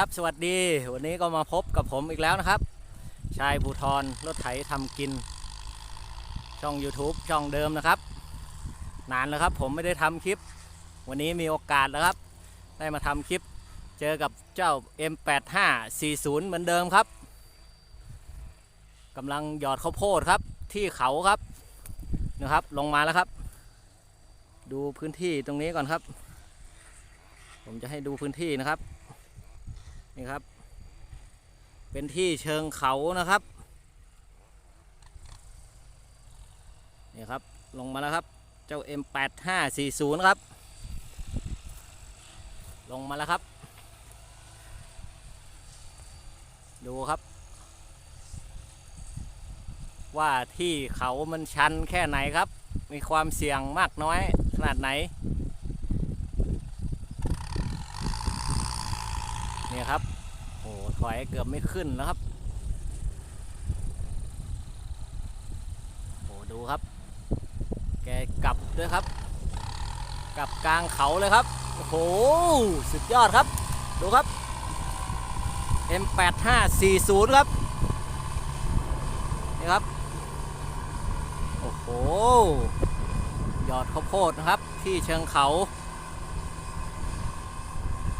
ครับ สวัสดี วันนี้ก็มาพบกับผมอีกแล้วนะครับ ชายภูทรรถไถทำกิน ช่อง YouTube ช่องเดิมนะครับ นานแล้วครับ ผมไม่ได้ทำคลิป วันนี้มีโอกาสแล้วครับ ได้มาทำคลิป เจอกับเจ้า M8540 เหมือนเดิมครับกำลังหยอดข้าวโพดครับ ที่เขาครับนะครับ ลงมาแล้วครับ ดูพื้นที่ตรงนี้ก่อนครับ ผมจะให้ดูพื้นที่นะครับ นี่ครับ เป็นที่เชิงเขานะครับ นี่ครับ ลงมาแล้วครับ เจ้า M8540 ครับ ลงมาแล้วครับ ดูครับ ว่าที่เขามันชันแค่ไหนครับ มีความเสี่ยงมากน้อยขนาดไหน เนี่ยครับโอ้โหถอยเกือบไม่ขึ้นแล้วครับโอ้ดูครับ แกกลับด้วยครับ กลับกลางเขาเลยครับโอ้โหสุดยอดครับ ดูครับ M8540 ครับนี่ครับ โอ้โหยอดข้าวโพดนะครับที่เชิงเขา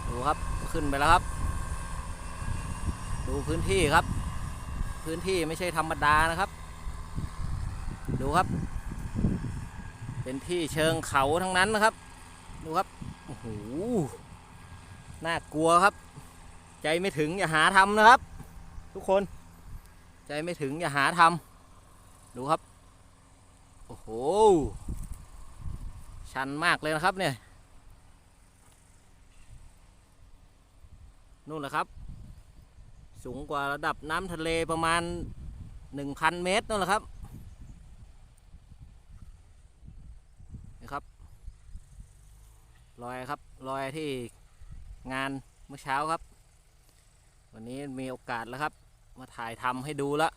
ดูครับ ขึ้นไปแล้วครับ ดูพื้นที่ครับ พื้นที่ไม่ใช่ธรรมดานะครับ ดูครับ เป็นที่เชิงเขาทั้งนั้นนะครับ ดูครับโอ้โหน่ากลัวครับ ใจไม่ถึงอย่าหาทำนะครับ ทุกคน ใจไม่ถึงอย่าหาทำดูครับโอ้โหชันมากเลยนะครับเนี่ยนู่นแหละครับ สูงกว่าระดับน้ำทะเลประมาณ 1,000 เมตรนั่นแหละครับนี่ครับรอยครับรอยที่งานเมื่อเช้าครับ วันนี้มีโอกาสแล้วครับ มาถ่ายทำให้ดูละ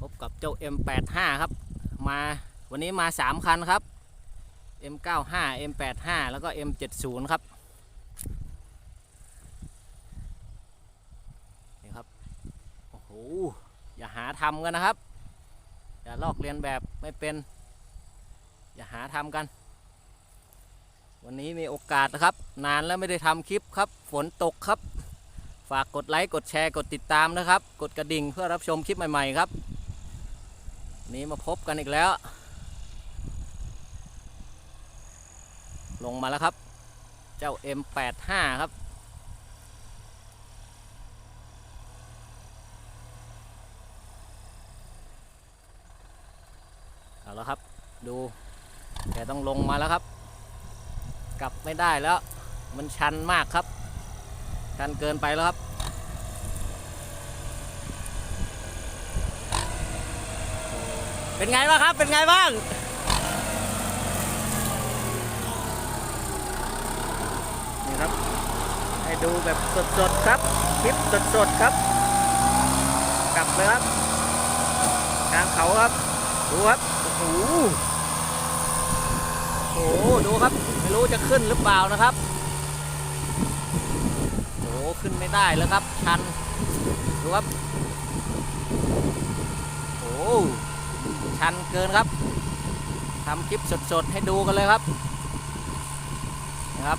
พบกับเจ้า M85 ครับ มาวันนี้มา 3 คันครับ M95 M85 แล้วก็ M70 ครับ นี่ครับ โอ้อย่าหาทำกันนะครับ อย่าลอกเลียนแบบไม่เป็น อย่าหาทำกัน วันนี้มีโอกาสนะครับ นานแล้วไม่ได้ทำคลิปครับ ฝนตกครับ ฝากกดไลค์ กดแชร์ กดติดตามนะครับ กดกระดิ่งเพื่อรับชมคลิปใหม่ๆครับนนี้มาพบกันอีกแล้ว ลงมาแล้วครับ เจ้า M85 ครับ เอาแล้วครับ ดูแกต้องลงมาแล้วครับ กลับไม่ได้แล้ว มันชันมากครับ ชันเกินไปแล้วครับเป็นไงบ้างครับ เป็นไงบ้าง นี่ครับ ให้ดูแบบสดๆครับ คลิปสดๆครับ กลับเลยครับกลางเขาครับ ดูครับ โอ้โห โอ้โหดูครับ ไม่รู้จะขึ้นหรือเปล่านะครับ โอ้ขึ้นไม่ได้แล้วครับ ชัน ดูครับ โอ้ชันเกินครับทำคลิปสดๆ ให้ดูกันเลยครับนะครับ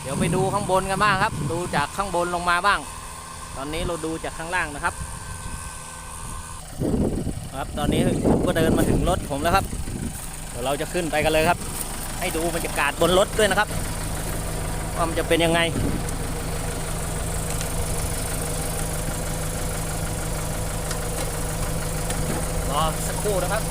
เดี๋ยวไปดูข้างบนกันบ้างครับ ดูจากข้างบนลงมาบ้าง ตอนนี้เราดูจากข้างล่างนะครับ ครับตอนนี้ผมก็เดินมาถึงรถผมแล้วครับ ดี๋ยวเราจะขึ้นไปกันเลยครับ ให้ดูบรรยากาศบนรถด้วยนะครับว่ามันจะเป็นยังไงรอสักครู่นะครับ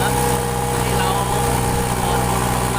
ครับที่เราจอดลงไป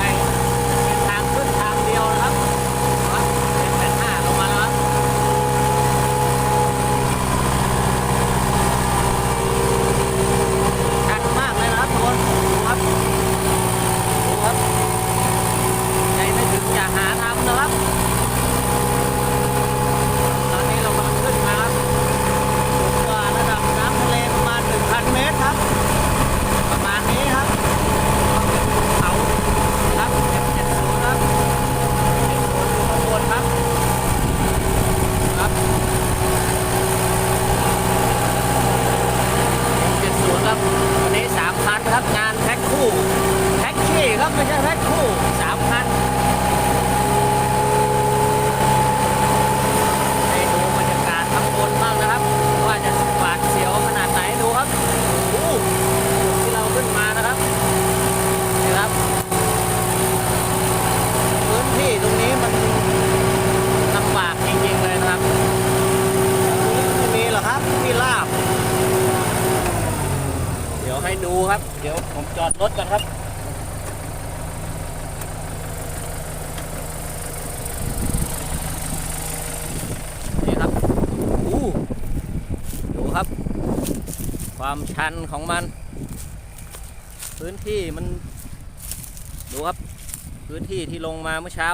ไม่ใช่แพ็คคู่สามคันให้ดูบรรยากาศข้างบนบ้างนะครับ ว่าจะหวาดเสียวขนาดไหนดูครับโอ้โหที่เราขึ้นมานะครับนี่ครับ พื้นที่ตรงนี้มันลำบากจริงๆเลยนะครับไม่มีหรอกครับที่ราบ เดี๋ยวให้ดูครับ เดี๋ยวผม จอดรถกันครับ นี่ครับ อู้ดูครับ ความชันของมัน พื้นที่มัน ดูครับ พื้นที่ที่ลงมาเมื่อเช้า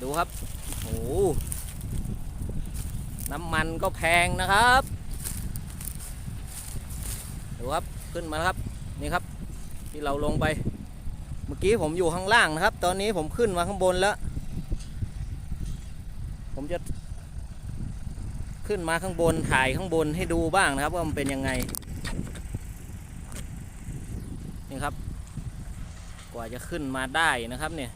ดูครับ โอ้น้ำมันก็แพงนะครับ ดูครับ ขึ้นมาครับ นี่ครับ ที่เราลงไป เมื่อกี้ผมอยู่ข้างล่างนะครับ ตอนนี้ผมขึ้นมาข้างบนแล้ว ผมจะขึ้นมาข้างบนถ่ายข้างบนให้ดูบ้างนะครับ ว่ามันเป็นยังไงนี่ครับ กว่าจะขึ้นมาได้นะครับเนี่ย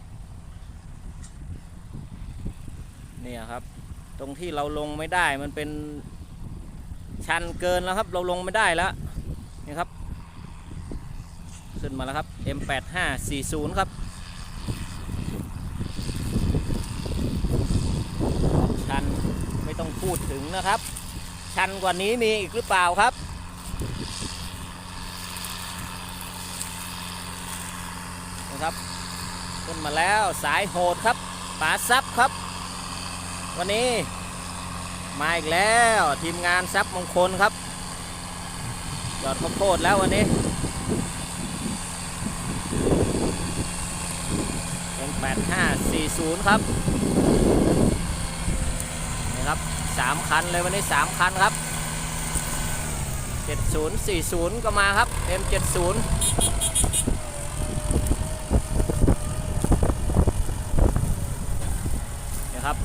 เนี่ยครับ ตรงที่เราลงไม่ได้มันเป็นชันเกินแล้วครับ เราลงไม่ได้แล้ว ขึ้นมาแล้วครับ M8540 ครับชันไม่ต้องพูดถึงนะครับ ชันกว่านี้มีอีกหรือเปล่าครับนะครับขึ้นมาแล้วสายโหดครับป๋าซับครับ วันนี้ มาอีกแล้วทีมงานซับมงคลครับยอดข้าวโพดแล้ววันนี้ เป็น8540ครับนี่ครับสามคันเลยวันนี้สามคันครับ7040ก็มาครับ M70 นะครับ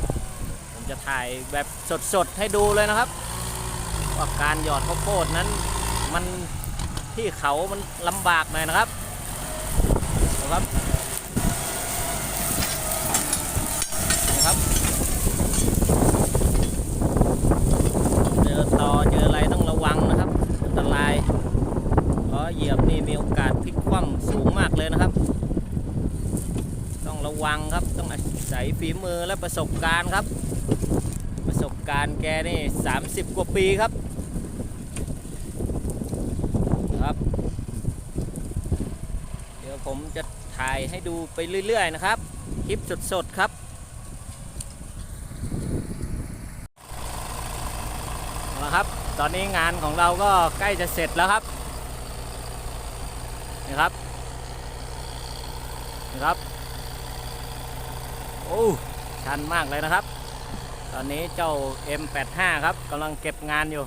ผมจะถ่ายแบบสดๆ ให้ดูเลยนะครับว่าการหยอดข้าวโพดนั้นมันที่เขามันลำบากหน่อยนะครับนะครับนี่ครับ เจอตอเจออะไรต้องระวังนะครับ อันตราย เหยียบนี่มีโอกาสพลิกคว่ำสูงมากเลยนะครับ ต้องระวังครับต้องอาศัยฝีมือและประสบการณ์ครับ ประสบการณ์แกนี่ 30 กว่าปีครับครับ เดี๋ยวผมจะถ่ายให้ดูไปเรื่อย ๆ นะครับ คลิปสด ๆ ครับเอาละครับ ตอนนี้งานของเราก็ใกล้จะเสร็จแล้วครับ นี่ครับนี่ครับโอ้ชันมากเลยนะครับ ตอนนี้เจ้า M85 ครับกำลังเก็บงานอยู่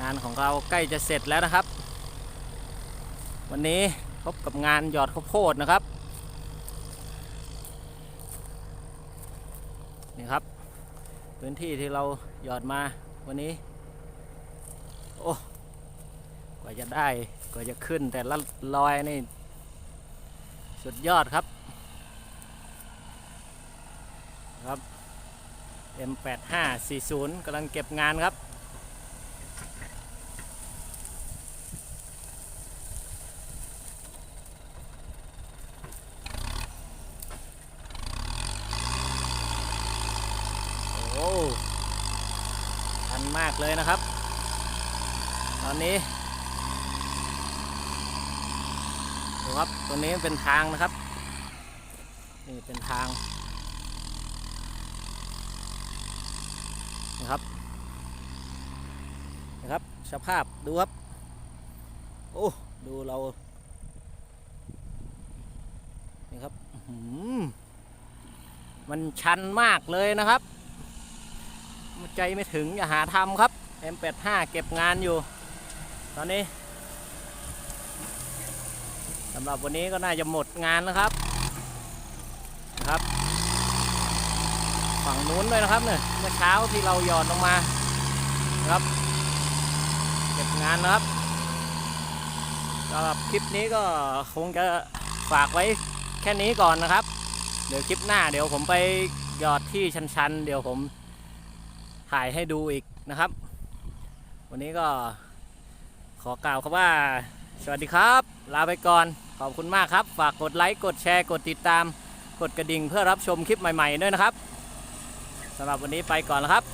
งานของเราใกล้จะเสร็จแล้วนะครับ วันนี้พบกับงานหยอดข้าวโพดนะครับนี่ครับ พื้นที่ที่เราหยอดมาวันนี้ โอ้ก ว่าจะได้กว่าจะขึ้นแต่ละลอยนี่ สุดยอดครับ ครับ M8540 กำลังเก็บงานครับ โอ้ทันมากเลยนะครับ ตอนนี้ดูครับ ตรงนี้เป็นทางนะครับ นี่เป็นทางนะครับนะครับสภาพดูครับ โอ้ดูเรานี่ครับมันชันมากเลยนะครับใจไม่ถึงอย่าหาทำครับ M85 เก็บงานอยู่ ตอนนี้ำหรับวันนี้ก็น่าจะหมดงานแล้วครับนะครับ ฝั่งนู้นด้วยนะครับเนี่ยเมื่อเช้าที่เราหยอดลงมาครับเก็บงานนะครับสำหรับคลิปนี้ก็คงจะฝากไว้แค่นี้ก่อนนะครับ เดี๋ยวคลิปหน้าเดี๋ยวผมไปหยอดที่ชันๆ เดี๋ยวผมถ่ายให้ดูอีกนะครับ วันนี้ก็ขอกล่าวคำว่า สวัสดีครับ ลาไปก่อน ขอบคุณมากครับ ฝากกดไลค์ กดแชร์ กดติดตาม กดกระดิ่งเพื่อรับชมคลิปใหม่ๆด้วยนะครับสำหรับวันนี้ไปก่อนแล้วครับ